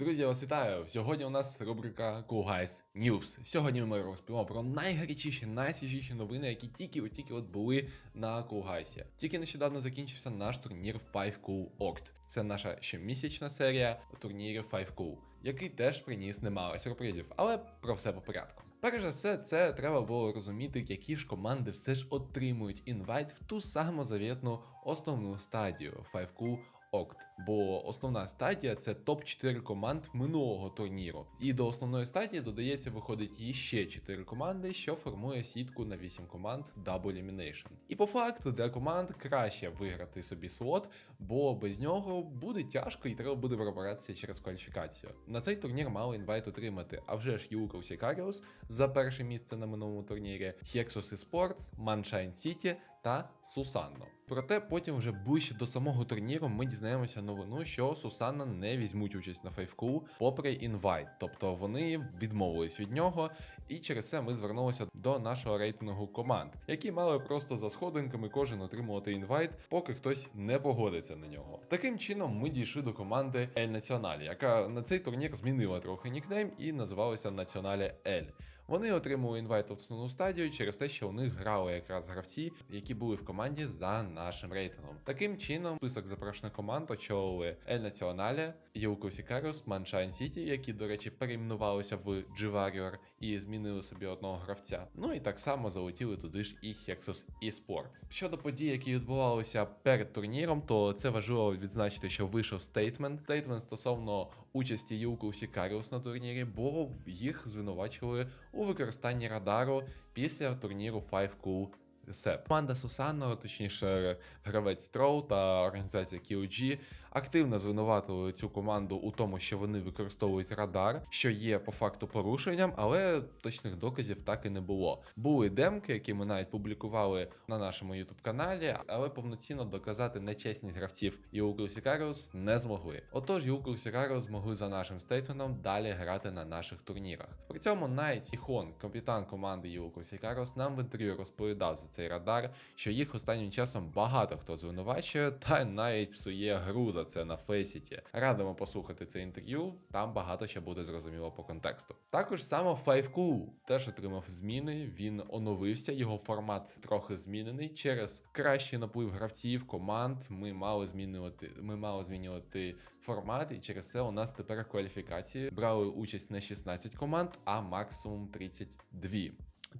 Друзі, вас вітаю! Сьогодні у нас рубрика Cool Guys News. Сьогодні ми розповімо про найгарячіші, найсвіжіші новини, які тільки от тільки от були на Cool Guys. Тільки нещодавно закінчився наш турнір 5 Cool Oct. Це наша щомісячна серія турнірів 5 Cool, який теж приніс немало сюрпризів, але про все по порядку. Перш за все, це треба було розуміти, які ж команди все ж отримують інвайт в ту саму завітну основну стадію 5 Cool Окт, бо основна стадія це топ-4 команд минулого турніру. І до основної стадії додається, виходить іще 4 команди, що формує сітку на 8 команд Double Elimination. І по факту для команд краще виграти собі слот, бо без нього буде тяжко і треба буде пробиратися через кваліфікацію. На цей турнір мало інвайт отримати, а вже ж Юков Сікаріус за перше місце на минулому турнірі, Hexus Esports, Manshine City та Сусанно. Проте потім вже ближче до самого турніру ми дізнаємося новину, що Сусанна не візьмуть участь на фейвку попри інвайт, тобто вони відмовились від нього, і через це ми звернулися до нашого рейтингу команд, які мали просто за сходинками кожен отримувати інвайт, поки хтось не погодиться на нього. Таким чином ми дійшли до команди Ель Націоналі, яка на цей турнір змінила трохи нікнейм і називалася Націоналі Ель. Вони отримали інвайт в основну стадію через те, що у них грали якраз гравці, які були в команді за нашим рейтингом. Таким чином, список запрошених команд очолили Ель Націонале, Юлко Сікарус, Маншайн Сіті, які, до речі, перейменувалися в G-Warrior і змінили собі одного гравця. Ну і так само залетіли туди ж і Hexus eSports. Щодо подій, які відбувалися перед турніром, то це важливо відзначити, що вийшов стейтмент. Стейтмент стосовно участі Юлко Сікаріус на турнірі, бо їх звинувачили у використанні радару після турніру 5 Cool Сеп. Команда Сусанно, точніше, гравець Строу та організація QG активно звинуватили цю команду у тому, що вони використовують радар, що є по факту порушенням, але точних доказів так і не було. Були демки, які ми навіть публікували на нашому youtube каналі, але повноцінно доказати нечесність гравців Юлку Сікаріус не змогли. Отож, Юлку Сікаріус змогли за нашим стейтменом далі грати на наших турнірах. При цьому навіть Іхон, капітан команди Юлку Сікаріус, нам в інтерв'ю розповідав за цей радар, що їх останнім часом багато хто звинувачує, та навіть псує гру за це на Фейсіті. Радимо послухати це інтерв'ю, там багато ще буде зрозуміло по контексту. Також саме 5Cool теж отримав зміни, він оновився, його формат трохи змінений. Через кращий наплив гравців, команд ми мали змінювати, ми мали змінювати формат, і через це у нас тепер кваліфікації брали участь не 16 команд, а максимум 32.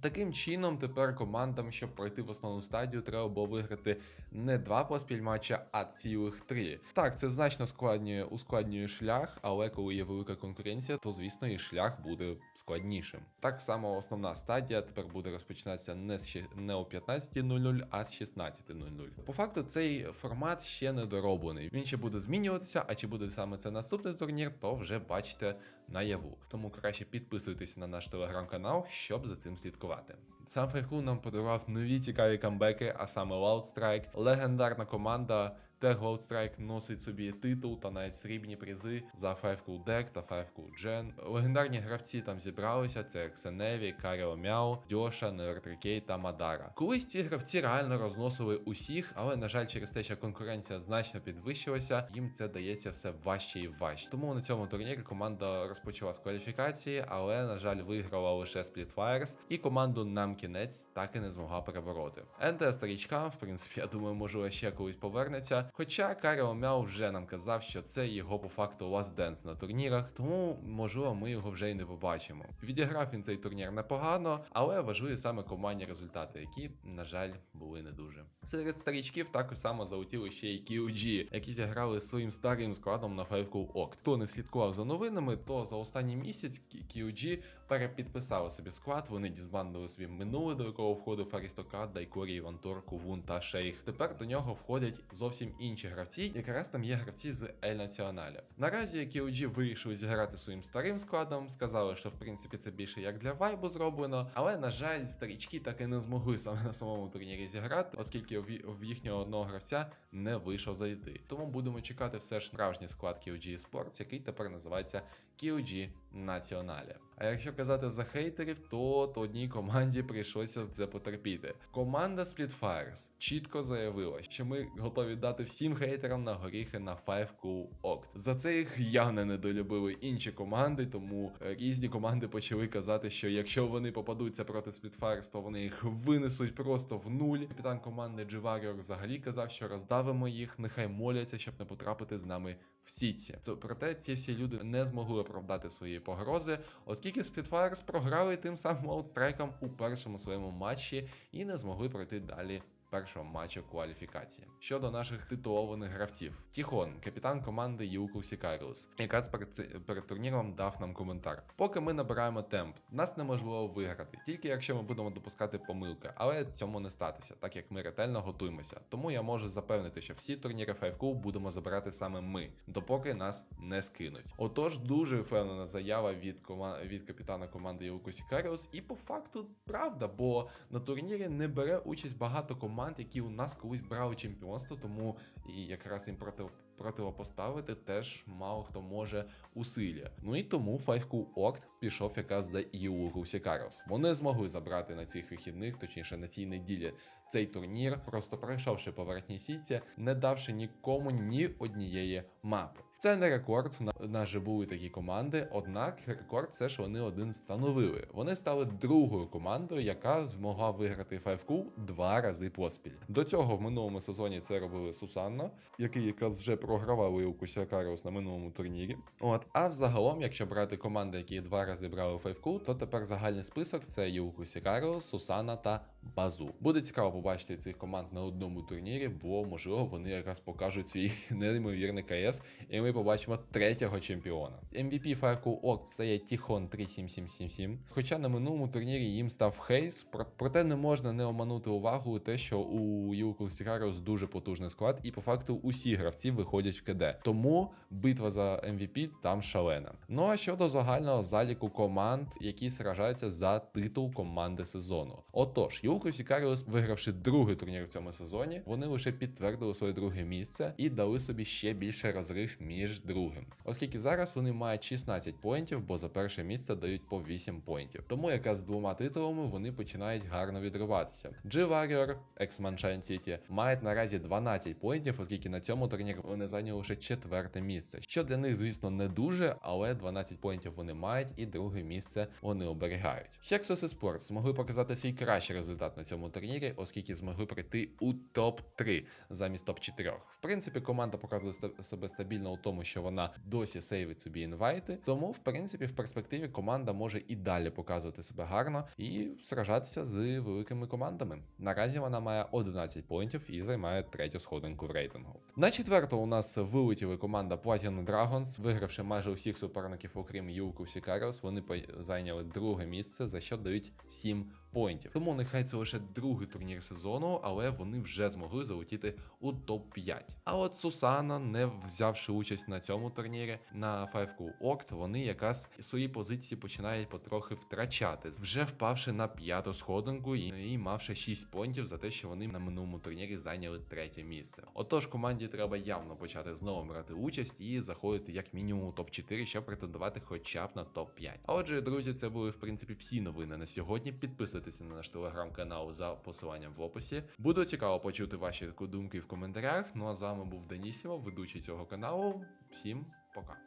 Таким чином, тепер командам, щоб пройти в основну стадію, треба було виграти не два поспіль матча, а цілих три. Так, це значно складнює, ускладнює шлях, але коли є велика конкуренція, то звісно і шлях буде складнішим. Так само основна стадія тепер буде розпочинатися не з не о 15.00, а з 16.00. По факту, цей формат ще не дороблений. Він ще буде змінюватися, а чи буде саме це наступний турнір, то вже бачите наяву. Тому краще підписуйтесь на наш телеграм-канал, щоб за цим слідкувати. Сам Фейху нам подарував нові цікаві камбеки, а саме Loud Strike, легендарна команда. Gold Strike носить собі титул та навіть срібні призи за 5 Cool Deck та 5 Cool Gen. Легендарні гравці там зібралися: це Ксеневі, Каріо Мяу, Дьоша, Невертрикей та Мадара. Колись ці гравці реально розносили усіх, але на жаль, через те, що конкуренція значно підвищилася, їм це дається все важче і важче. Тому на цьому турнірі команда розпочала з кваліфікації, але на жаль виграла лише Splitfires, і команду нам кінець так і не змогла перебороти. НТ старічка, в принципі, я думаю, можливо, ще колись повернеться. Хоча Каріо Мяу вже нам казав, що це його по факту last dance на турнірах, тому можливо ми його вже й не побачимо. Відіграв він цей турнір непогано, але важливі саме командні результати, які, на жаль, були не дуже. Серед старічків також само залетіли ще й QG, які зіграли своїм старим складом на 5 Oct. Хто не слідкував за новинами, то за останній місяць QG перепідписали собі склад, вони дізбандили собі минуле, до якого входив Аристократ, Дайкорі, Івантор, Кувун та Шейх. Тепер до нього входять зовсім інші гравці, якраз там є гравці з Ель Націоналя. Наразі QG вирішили зіграти своїм старим складом, сказали, що в принципі це більше як для вайбу зроблено, але на жаль, старічки так і не змогли саме на самому турнірі зіграти, оскільки в, їхнього одного гравця не вийшов зайти. Тому будемо чекати все ж справжній склад QG Sports, який тепер називається QG Націоналя. А якщо казати за хейтерів, то, то одній команді прийшлося це потерпіти. Команда Splitfires чітко заявила, що ми готові дати всім хейтерам на горіхи на 5 Cool Oct. За це їх явно недолюбили інші команди, тому е, різні команди почали казати, що якщо вони попадуться проти Spitfires, то вони їх винесуть просто в нуль. Капітан команди G-Warrior взагалі казав, що роздавимо їх, нехай моляться, щоб не потрапити з нами в сітці. Проте ці всі люди не змогли оправдати свої погрози, оскільки Spitfires програли тим самим аутстрайком у першому своєму матчі і не змогли пройти далі. Першого матчу кваліфікації щодо наших титулованих гравців. Тіхон, капітан команди Юку Сікаріус, якраз перед, перед турніром дав нам коментар. Поки ми набираємо темп, нас неможливо виграти, тільки якщо ми будемо допускати помилки, але цьому не статися, так як ми ретельно готуємося. Тому я можу запевнити, що всі турніри 5 будемо забирати саме ми, допоки нас не скинуть. Отож, дуже впевнена заява від кома... від капітана команди Юку Сікаріус, і по факту правда, бо на турнірі не бере участь багато команд, які у нас колись брали чемпіонство, тому і якраз їм проти противопоставити теж мало хто може усилля. Ну і тому Five Окт пішов якраз за Іугу Сікарос. Вони змогли забрати на цих вихідних, точніше на цій неділі, цей турнір, просто пройшовши по верхній сітці, не давши нікому ні однієї мапи. Це не рекорд. В нас же були такі команди, однак рекорд все ж вони один встановили. Вони стали другою командою, яка змогла виграти 5Q два рази поспіль. До цього в минулому сезоні це робили Сусанна, який якраз вже програвав Ілку Сякаріус на минулому турнірі. От, а взагалом, якщо брати команди, які два рази брали 5Q, то тепер загальний список це Ілку Сікаріус, Сусана та Базу. Буде цікаво побачити цих команд на одному турнірі, бо можливо вони якраз покажуть свій неймовірний КС, і ми побачимо третього чемпіона. MVP Firecool Oct стає Тіхон 37777. Хоча на минулому турнірі їм став Хейс, про- проте не можна не оманути увагу те, що у Юку Сігаріус дуже потужний склад, і по факту усі гравці виходять в КД. Тому битва за MVP там шалена. Ну а щодо загального заліку команд, які сражаються за титул команди сезону. Отож, Юку Сікаріус, вигравши другий турнір в цьому сезоні, вони лише підтвердили своє друге місце і дали собі ще більше розрив між другим. Оскільки зараз вони мають 16 поінтів, бо за перше місце дають по 8 поінтів. Тому якраз з двома титулами вони починають гарно відриватися. G-Warrior, екс-Маншайн Сіті, мають наразі 12 поінтів, оскільки на цьому турнірі вони зайняли лише четверте місце. Що для них, звісно, не дуже, але 12 поінтів вони мають, і друге місце вони оберігають. Sexus Esports змогли показати свій кращий результат на цьому турнірі, оскільки змогли прийти у топ-3 замість топ-4. В принципі, команда показує себе стабільно у тому, що вона досі сейвить собі інвайти. Тому, в принципі, в перспективі команда може і далі показувати себе гарно і сражатися з великими командами. Наразі вона має 11 поінтів і займає третю сходинку в рейтингу. На четверту у нас вилетіли команда Platinum Dragons, вигравши майже усіх суперників, окрім Юлку Сікаріус, вони зайняли друге місце, за що дають 7 поінтів. Тому нехай це лише другий турнір сезону, але вони вже змогли залетіти у топ-5. А от Сусана, не взявши участь на цьому турнірі на 5Q Oct, вони якраз свої позиції починають потрохи втрачати, вже впавши на п'яту сходинку і, і мавши 6 поінтів за те, що вони на минулому турнірі зайняли третє місце. Отож, команді треба явно почати знову брати участь і заходити як мінімум у топ-4, щоб претендувати хоча б на топ-5. А отже, друзі, це були в принципі всі новини на сьогодні. Підписуйтеся на наш телеграм-канал за посиланням в описі. Буде цікаво почути ваші думки в коментарях. Ну а з вами був Данісімо, ведучий цього каналу. Всім пока.